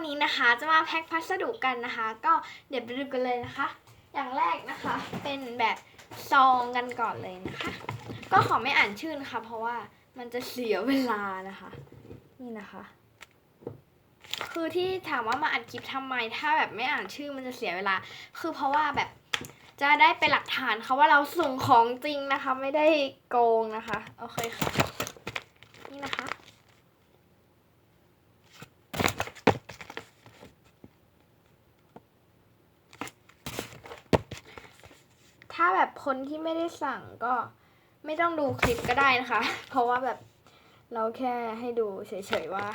วันนี้นะคะ จะมาแพ็คพัสดุกันนะคะ ก็เดี๋ยวไปดูกันเลยนะคะ อย่างแรกนะคะ เป็นแบบซองกันก่อนเลยนะคะ ก็ขอไม่อ่านชื่อนะคะ เพราะว่ามันจะเสียเวลานะคะ นี่นะคะ คือที่ถามว่ามาอัดคลิปทำไม ถ้าแบบไม่อ่านชื่อมันจะเสียเวลา คือเพราะว่าแบบจะได้เป็นหลักฐานค่ะว่าเราส่งของจริงนะคะ ไม่ได้โกงนะคะ โอเคค่ะ นี่นะคะ ถ้าแบบคนที่ไม่ได้สั่งก็ไม่ต้องดูคลิปก็ได้นะคะ เพราะว่าแบบเราแค่ให้ดูเฉยๆว่า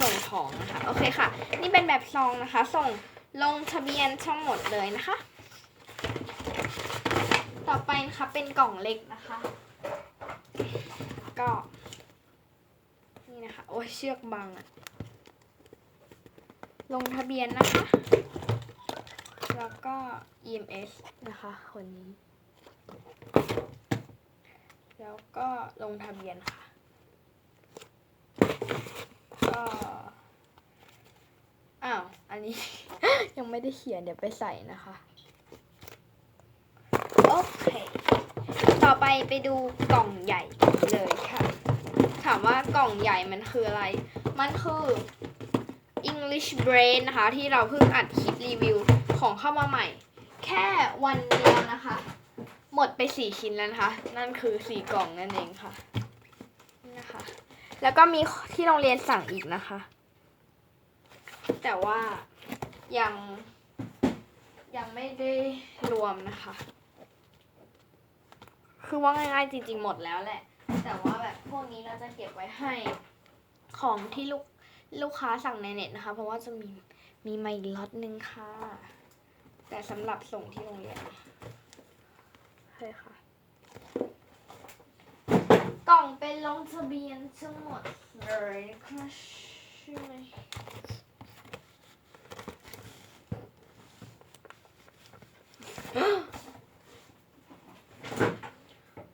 ส่งของนะคะ โอเคค่ะ นี่เป็นแบบซองนะคะ ส่งลงทะเบียนทั้งหมดเลยนะคะ ต่อไปนะคะเป็นกล่องเล็กนะคะ ก็ นี่นะคะ โอ้ยเชือกบังอะลงทะเบียนนะคะ แล้วก็ EMS นะคะคนนี้ แล้วก็ลงทะเบียนค่ะ ก็อ้าว อันนี้ ยังไม่ได้เขียนเดี๋ยวไปใส่นะคะ โอเค ต่อไปไปดูกล่องใหญ่เลยค่ะ ถามว่ากล่องใหญ่มันคืออะไร มันคือ English Brain นะคะ ที่เราเพิ่งอัดคลิปรีวิว ของเข้ามาใหม่ แค่วันเดียวนะคะ หมดไปสี่ชิ้นแล้วนะคะ นั่นคือสี่กล่องนั่นเองค่ะนี่นะคะ แล้วก็มีที่โรงเรียนสั่งอีกนะคะ แต่ว่ายังยังไม่ได้รวมนะคะ คือว่าง่ายๆจริงๆหมดแล้วแหละ แต่ว่าแบบพวกนี้เราจะเก็บไว้ให้ของที่ลูกลูกค้าสั่งในเน็ตนะคะ เพราะว่าจะมีมีมาอีกล็อตนึงค่ะ แต่สำหรับส่งที่โรงเรียนนะคะใช่ค่ะ กล่องเป็นลงทะเบียนทั้งหมดเลยนะคะใช่ไหม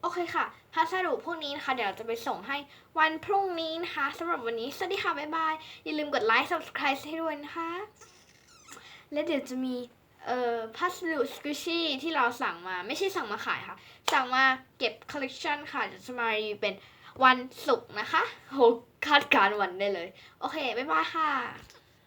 โอเคค่ะ พัสดุพวกนี้นะคะ เดี๋ยวเราจะไปส่งให้วันพรุ่งนี้นะคะสำหรับวันนี้สวัสดีค่ะ บ๊ายบาย อย่าลืมกดไลค์ subscribe ให้ด้วยนะคะ และเดี๋ยวจะมี เอ่อพัสดุสกิชี่ที่เราสั่งมาไม่ใช่สั่งมาขายค่ะ สั่งมาเก็บคอลเลกชันค่ะจะมารีวิวเป็นวันศุกร์นะคะโหคาดการณ์วันได้เลย โอเค บ๊ายบายค่ะ